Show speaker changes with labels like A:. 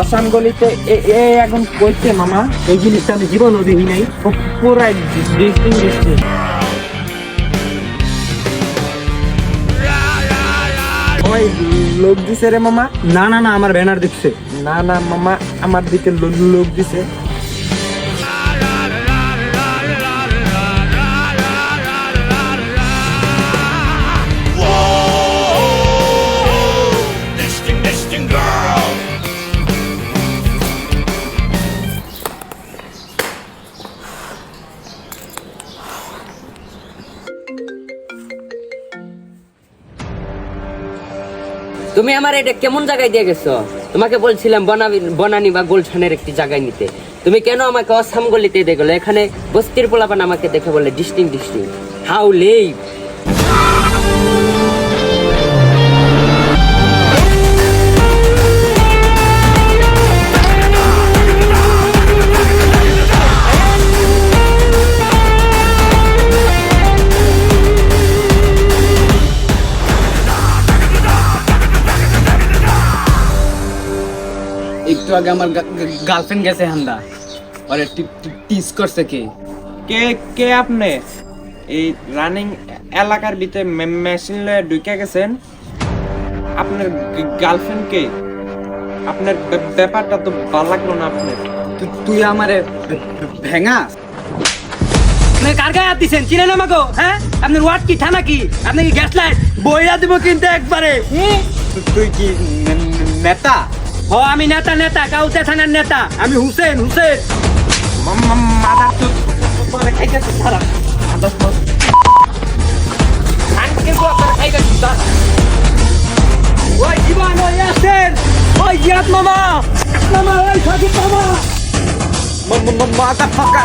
A: আসাম গলিতে এ- এখন করছে মামা।
B: এই জিনিসটা আমি জীবনও দেখি নাই।
A: পু- পুরাই ডিস্টিং ডিস্টিং ওই লোক দিছে রে মামা।
B: না না না আমার ব্যানার দিচ্ছে।
A: না না মামা আমার দিকে লোক দিছে।
C: তুমি আমার এটা কেমন জায়গায় দিয়ে গেছো? তোমাকে বলছিলাম বনাবি, বনানি বা গুলশানের একটি জায়গায় নিতে। তুমি কেন আমাকে অসাম গলিতে দিয়ে গেলো এখানে বস্তির পোলাপান আমাকে দেখে বলে, ডিস্টিং ডিস্টিং। হাউ লেট
D: একটু আগে আমার গার্লফ্রেন্ড গেছে হান্দা। আরে টিস করছে কে?
A: কে কে আপনি? এই রানিং এলাকার ভিতরে মেশিন লয়ে ঢুকে গেছেন। আপনার গার্লফ্রেন্ড কে? আপনার ব্যাপারটা তো ভালো লাগল না আপনার।
D: তুই আমারে ভেঙা
B: আপনি কার গায়ে হাত দিছেন? চিনেন আমাকে? হ্যাঁ? আপনার ওয়ার্ড কি থানা কি? আপনি কি গ্যাস লাইট বইরা দিব কিন্তু একবারে।
D: তুই কি নেতা
B: ও আমি নেতা নেতা কাউতে থানার নেতা। আমি হুসেন হুসেন। ওই জীবন ওই আসেন ওই জিয়াত মামা। মামা ওই সাকিব মামা
A: মাদার ফাকা।